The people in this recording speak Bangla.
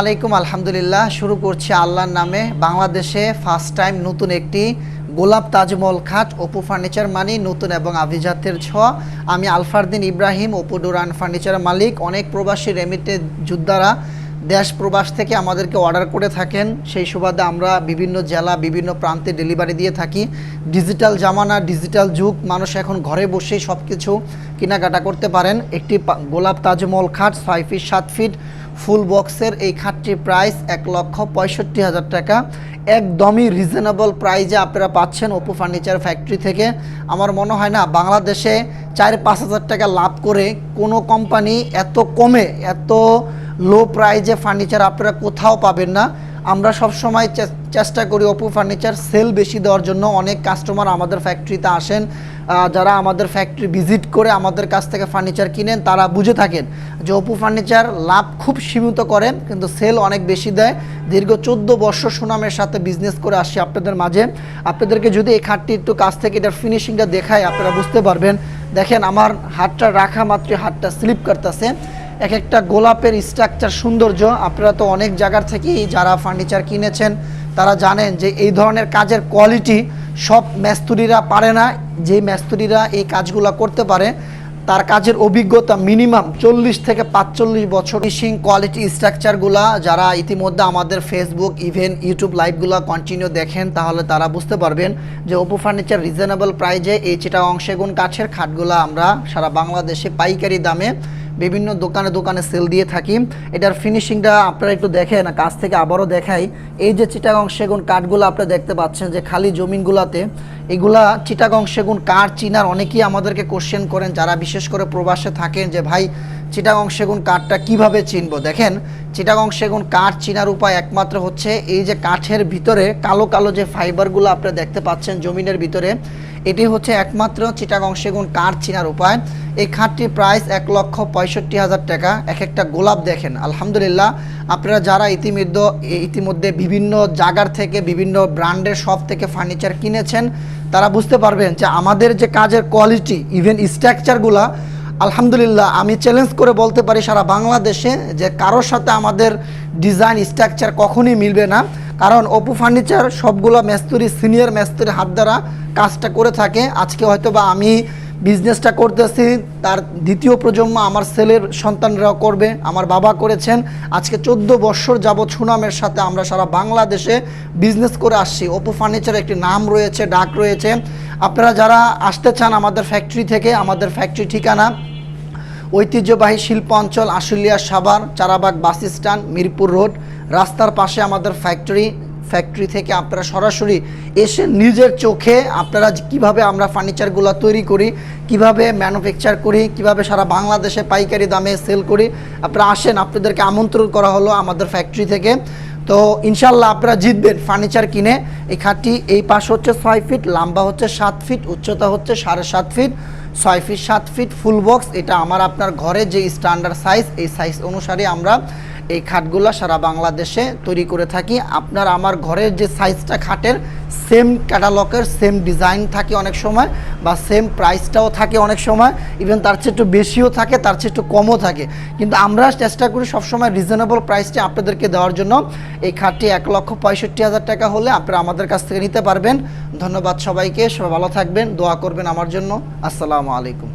আলাইকুম, আলহামদুলিল্লাহ। শুরু করছি আল্লাহর নামে। বাংলাদেশে ফার্স্ট টাইম নতুন একটি গোলাপ তাজমহল খাট, অপু ফার্নিচার মানি, নতুন এবং আভিজাতের ছোঁয়া আমি আলফারদিন ইব্রাহিম, অপু ডোরান ফার্নিচার মালিক। অনেক প্রবাসী রেমিটে যোদ্ধারা দেশ প্রবাস থেকে আমাদেরকে অর্ডার করে থাকেন। সেই সুবাদে আমরা বিভিন্ন জেলা, বিভিন্ন প্রান্তে ডেলিভারি দিয়ে থাকি। ডিজিটাল জামানা ডিজিটাল যুগ, মানুষ এখন ঘরে বসেই সব কিছু কেনাকাটা করতে পারেন। একটি গোলাপ তাজমহল খাট, ছয় ফিট সাত ফিট ফুল বক্সের এই খাটটির প্রাইস এক লক্ষ পঁয়ষট্টি হাজার টাকা। একদমই রিজনেবল প্রাইজে আপনারা পাচ্ছেন ওপো ফার্নিচার ফ্যাক্টরি থেকে। আমার মনে হয় না, বাংলাদেশে চার পাঁচ হাজার টাকা লাভ করে কোনো কোম্পানি এত কমে, এত লো প্রাইজে ফার্নিচার আপনারা কোথাও পাবেন না। আমরা সব সময় চেষ্টা করি অপু ফার্নিচার সেল বেশি দেওয়ার জন্য। অনেক কাস্টমার আমাদের ফ্যাক্টরিতে আসেন। যারা আমাদের ফ্যাক্টরি ভিজিট করে আমাদের কাছ থেকে ফার্নিচার কিনেন, তারা বুঝে থাকেন যে অপু ফার্নিচার লাভ খুব সীমিত করেন, কিন্তু সেল অনেক বেশি দেয়। দীর্ঘ চোদ্দ বর্ষ সুনামের সাথে বিজনেস করে আসি আপনাদের মাঝে। আপনাদেরকে যদি এই খাটটি একটু কাছ থেকে এটার ফিনিশিংটা দেখায় আপনারা বুঝতে পারবেন। দেখেন, আমার হাতটা রাখা মাত্র হাতটা স্লিপ করতেছে। এক একটা গোলাপের স্ট্রাকচার সৌন্দর্য। আপনারা তো অনেক জায়গার থেকেই যারা ফার্নিচার কিনেছেন, তারা জানেন যে এই ধরনের কাজের কোয়ালিটি সব মেস্তুরিরা পারে না। যে মেস্তুরিরা এই কাজগুলো করতে পারে, তার কাজের অভিজ্ঞতা মিনিমাম চল্লিশ থেকে পাঁচচল্লিশ বছর। ফিনিশিং কোয়ালিটি স্ট্রাকচারগুলা যারা ইতিমধ্যে আমাদের ফেসবুক ইভেন ইউটিউব লাইভগুলো কন্টিনিউ দেখেন, তাহলে তারা বুঝতে পারবেন যে ওপো ফার্নিচার রিজনেবল প্রাইজে এই চিটা অংশেগুন কাঠের খাটগুলা আমরা সারা বাংলাদেশে পাইকারি দামে বিভিন্ন দোকানে দোকানে সেল দিয়ে থাকি। এটার ফিনিশিংটা আপনারা একটু দেখেন কাছ থেকে আবারও দেখাই। এই যে চিটাগং সেগুন কাঠগুলো আপনারা দেখতে পাচ্ছেন যে খালি জমিনগুলোতে, এগুলা চিটাগং সেগুন কাঠ চিনার অনেকেই আমাদেরকে কোশ্চেন করেন, যারা বিশেষ করে প্রবাসে থাকেন যে, ভাই, চিটাগং সেগুন কাঠটা কীভাবে চিনব? দেখেন, চিটাগং সেগুন কাঠ চিনার উপায় একমাত্র হচ্ছে এই যে কাঠের ভিতরে কালো কালো যে ফাইবারগুলো আপনারা দেখতে পাচ্ছেন জমিনের ভিতরে এটি হচ্ছে একমাত্র চিটাগং সেগুন কাঠ চিনার উপায়। এই খাটটির প্রাইস এক লক্ষ পঁয়ষট্টি হাজার টাকা। এক একটা গোলাপ দেখেন, আলহামদুলিল্লাহ। আপনারা যারা ইতিমধ্যে ইতিমধ্যে বিভিন্ন জায়গার থেকে, বিভিন্ন ব্র্যান্ডের শপ থেকে ফার্নিচার কিনেছেন, তারা বুঝতে পারবেন যে আমাদের যে কাজের কোয়ালিটি ইভেন স্ট্রাকচারগুলা আলহামদুলিল্লাহ, আমি চ্যালেঞ্জ করে বলতে পারি সারা বাংলাদেশে যে কারোর সাথে আমাদের ডিজাইন স্ট্রাকচার কখনই মিলবে না। কারণ অপু ফার্নিচার সবগুলো মেস্তুরি, সিনিয়র মেস্তুরি হাত দ্বারা কাজটা করে থাকে। আজকে হয়তো বা আমি বিজনেসটা করতেছি, তার দ্বিতীয় প্রজন্ম আমার ছেলের সন্তানরাও করবে, আমার বাবা করেছেন। আজকে চোদ্দ বৎসর যাবৎ সুনামের সাথে আমরা সারা বাংলাদেশে বিজনেস করে আসছি। অপু ফার্নিচার একটি নাম রয়েছে, ডাক রয়েছে। আপনারা যারা আসতে চান আমাদের ফ্যাক্টরি থেকে, আমাদের ফ্যাক্টরি ঠিকানা ঐতিহ্যবাহী শিল্প অঞ্চল Ashulia Savar, Charabag bus stand, Mirpur road. রাস্তার পাশে আমাদের ফ্যাক্টরি ফ্যাক্টরি থেকে আপনারা সরাসরি এসে নিজের চোখে আপনারা কীভাবে আমরা ফার্নিচারগুলো তৈরি করি, কীভাবে ম্যানুফ্যাকচার করি, কীভাবে সারা বাংলাদেশে পাইকারি দামে সেল করি, আপনারা আসেন, আপনাদেরকে আমন্ত্রণ করা হলো আমাদের ফ্যাক্টরি থেকে। তো ইনশাল্লাহ আপনারা জিতবেন ফার্নিচার কিনে। এই খাটটি এই পাশ হচ্ছে ছয় ফিট লম্বা হচ্ছে সাত ফিট উচ্চতা হচ্ছে সাড়ে সাত ফিট ছয় ফিট সাত ফিট ফুল বক্স এটা আমার আপনার ঘরে যে স্ট্যান্ডার্ড সাইজ এই সাইজ অনুসারে আমরা এই খাটগুলো সারা বাংলাদেশে তৈরি করে থাকি। আপনার আমার ঘরের যে সাইজটা খাটের সেম ক্যাটালগের সেম ডিজাইন থাকে অনেক সময় বা সেম প্রাইসটাও থাকে অনেক সময়। ইভেন তার চেয়ে একটু বেশিও থাকে, তার চেয়ে একটু কমও থাকে। কিন্তু আমরা চেষ্টা করি সবসময় রিজনেবল প্রাইসটি আপনাদেরকে দেওয়ার জন্য। এই খাটটি এক লক্ষ পঁয়ষট্টি হাজার টাকা হলে আপনারা আমাদের কাছ থেকে নিতে পারবেন। ধন্যবাদ সবাইকে, সবাই ভালো থাকবেন, দোয়া করবেন আমার জন্য। আসসালামু আলাইকুম।